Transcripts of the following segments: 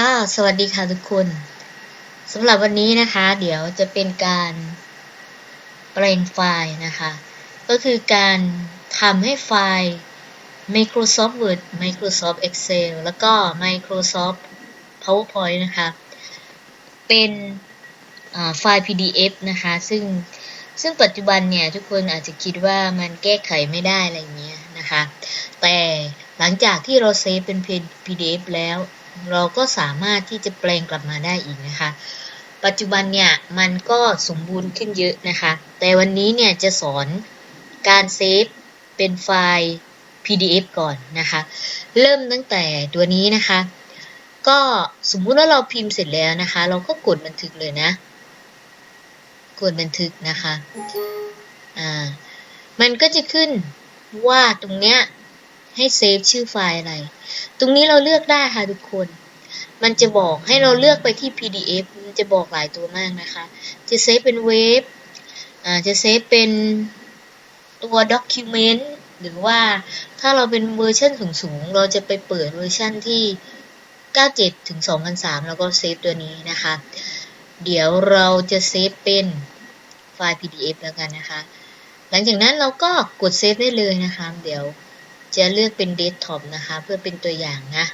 ค่ะ สวัสดีค่ะทุกคนสำหรับวันนี้นะคะ เดี๋ยวจะเป็นการแปลงไฟล์นะคะ ก็คือการทำให้ไฟล์ Microsoft Word Microsoft Excel แล้วก็ Microsoft PowerPoint นะคะ เป็นไฟล์ PDF นะคะ ซึ่งซึ่งปัจจุบันเนี่ย ทุกคนอาจจะคิดว่ามันแก้ไขไม่ได้อะไรเงี้ยนะคะ แต่หลังจากที่เราเซฟเป็น PDF แล้ว เราก็สามารถที่จะแปลงกลับมาได้อีกนะคะ ปัจจุบันเนี่ยมันก็สมบูรณ์ขึ้นเยอะนะคะ แต่วันนี้เนี่ยจะสอนการเซฟเป็นไฟล์ PDF ก่อนนะคะ เริ่มตั้งแต่ตัวนี้นะคะ ก็สมมุติว่าเราพิมพ์เสร็จแล้วนะคะ เราก็กดบันทึกเลยนะ กดบันทึกนะคะ อ่า มันก็จะขึ้นว่าตรงเนี้ย ให้เซฟชื่อไฟล์อะไร ตรงนี้เราเลือกได้ค่ะทุกคน มันจะบอกให้เราเลือกไปที่ PDF มันจะบอกหลายตัวมากนะคะ จะเซฟเป็นเวฟอ่า จะเซฟเป็นตัว Document หรือว่าถ้าเราเป็นเวอร์ชันสูงๆ เราจะไปเปิดเวอร์ชันที่ 97 ถึง 2003 แล้วก็เซฟตัวนี้นะคะ เดี๋ยวเราจะเซฟเป็นไฟล์ PDF แล้วกันนะคะ หลังจากนั้นเราก็กดเซฟได้เลยนะคะ เดี๋ยว จะเลือกเป็นเดสก์ท็อปนะคะ เพื่อเป็นตัวอย่างนะ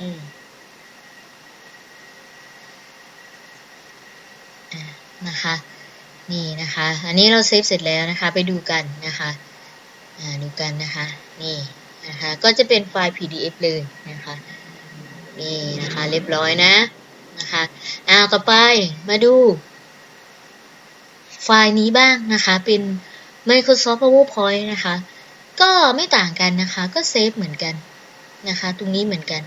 อืมนะคะ นี่นะคะ อันนี้เราเซฟเสร็จแล้วนะคะ ไปดูกันนะคะ อ่า ดูกันนะคะ นี่นะคะ ก็จะเป็นไฟล์ PDF เลยนะคะ นี่นะคะ เรียบร้อยนะ นะคะ อ้าว ต่อไป มาดู ไฟล์นี้บ้างนะคะ เป็น Microsoft PowerPoint นะคะ ก็ไม่ต่างกันนะคะ ก็เซฟเหมือนกันนะคะ ตรงนี้เหมือนกัน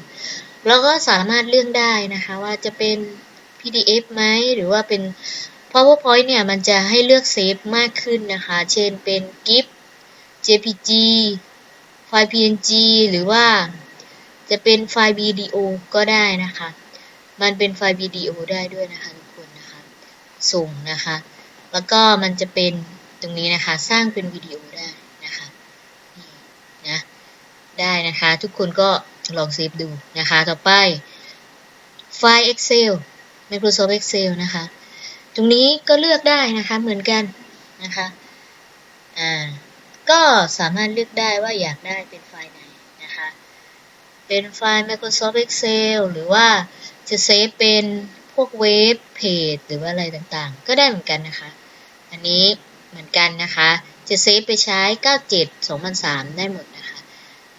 เราก็สามารถเลือกได้นะคะว่าจะเป็น PDF ไหมหรือว่าเป็น PowerPoint เนี่ย มันจะให้เลือกเซฟมากขึ้นนะคะ เช่นเป็น GIF JPG ไฟล์ PNG หรือว่าจะเป็นไฟล์วิดีโอก็ได้นะคะ มันเป็นไฟล์วิดีโอได้ด้วยนะคะทุกคนนะคะ ส่งนะคะ แล้วก็มันจะเป็น ตรงนี้นะคะ สร้างเป็นวิดีโอได้นะคะนะได้นะคะ ทุกคนก็ลองเซฟดูนะคะ ต่อไปไฟล์ Excel Microsoft Excel นะคะ ตรงนี้ก็เลือกได้นะคะเหมือนกันนะคะอ่าก็สามารถเลือกได้ว่าอยากได้เป็นไฟล์ไหนนะคะ เป็นไฟล์ Microsoft Excel หรือว่าจะเซฟเป็นพวกเว็บเพจหรือว่าอะไรต่างๆ ก็ได้เหมือนกันนะคะ อันนี้ เหมือนกันนะคะ จะเซฟไปใช้ 97 2003 ได้หมดนะคะ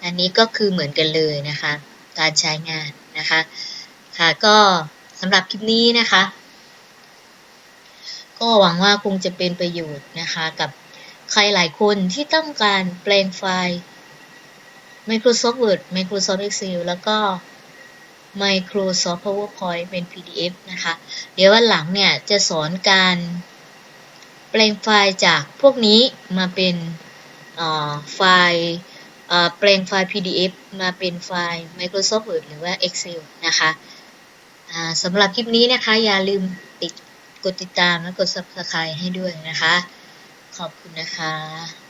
อันนี้ก็คือเหมือนกันเลยนะคะ การใช้งานนะคะ ค่ะก็สำหรับคลิปนี้นะคะ ก็หวังว่าคงจะเป็นประโยชน์นะคะกับใครหลายคนที่ต้องการแปลงไฟล์ Microsoft Word Microsoft Excel แล้วก็ Microsoft PowerPoint เป็น PDF นะคะ เดี๋ยววันหลังเนี่ยจะสอนการ ปลงไฟล์จากพวกนี้มาเป็นไฟล์แปลงไฟล์ PDF มาเป็นไฟล์ Microsoft Word หรือว่า Excel นะคะสำหรับคลิปนี้นะคะ อย่าลืมติดกดติดตามและกด Subscribe ให้ด้วยนะคะ ขอบคุณนะคะ